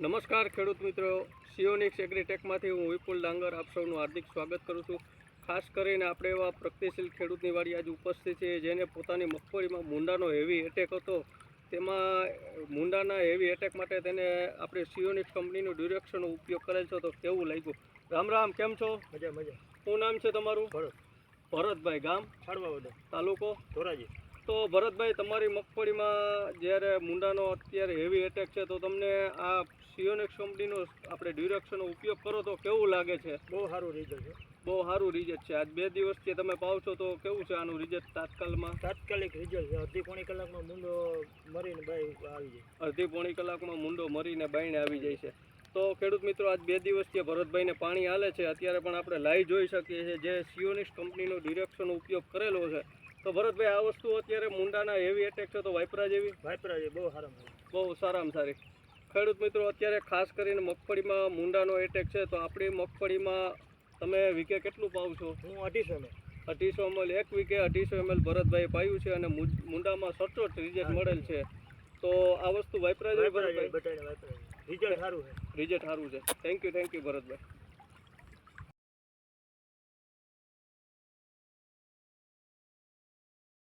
નમસ્કાર ખેડૂત મિત્રો. સિયોનિક્સ એગ્રીટેકમાંથી હું વિપુલ ડાંગર આપ સૌનું હાર્દિક સ્વાગત કરું છું. ખાસ કરીને આપણે એવા પ્રગતિશીલ ખેડૂતની વાડી આજે ઉપસ્થિત છે જેને પોતાની મગફળીમાં મુંડાનો હેવી એટેક હતો. તેમાં મુંડાના હેવી એટેક માટે તેને આપણે સિયોનિક્સ કંપનીનું ડિરેક્શનનો ઉપયોગ કરેલ છે તો કેવું લાગ્યું? રામ રામ કેમ છો? મજા મજા. શું નામ છે તમારું? ભરત. ભરતભાઈ ગામ. છાડવા તાલુકો? ધોરાજી. તો ભરતભાઈ તમારી મગફળીમાં જ્યારે મુંડાનો અત્યારે હેવી એટેક છે તો તમને આ સિયોનેક્સ કંપનીનો આપણે ડિરેક્શનનો ઉપયોગ કરો તો કેવું લાગે છે? બહુ સારું રિઝલ્ટ છે. બહુ સારું રિઝલ્ટ છે. આજ બે દિવસથી તમે પાવ છો તો કેવું છે આનું રિઝલ્ટ તાત્કાલમાં? તાત્કાલિક રિઝલ્ટ છે. અડધી પોણી કલાકમાં મૂંડો મરીને બાઈ આવી જાય. અડધી પોણી કલાકમાં મુંડો મરીને બાઈને આવી જાય છે. તો ખેડૂત મિત્રો આજ બે દિવસથી ભરતભાઈને પાણી હાલે છે. અત્યારે પણ આપણે લાઈવ જોઈ શકીએ છીએ. જે સિયોનિક્સ કંપનીનો ડિરેક્શનનો ઉપયોગ કરેલો છે તો ભરતભાઈ આ વસ્તુ અત્યારે મુંડાના હેવી એટેક છે તો વાઇપરા જેવી? વાઇપરા જેવી બહુ સારા. બહુ સારામાં સારી. ખેડૂત મિત્રો અત્યારે ખાસ કરીને મગફળીમાં મુંડાનો એટેક છે તો આપણી મગફળીમાં તમે વીકે કેટલું પાવ છો? હું અઢીસો મેં અઢીસો એમએલ એક વીકે અઢીસો એમએલ ભરતભાઈ પાયું છે અને મુંડામાં સચોટ રિઝલ્ટ મળેલ છે. તો આ વસ્તુ વાપરા જેવી ભરતભાઈ? રિઝલ્ટ સારું છે. રિઝલ્ટ સારું છે. Thank you thank you Bharatbhai.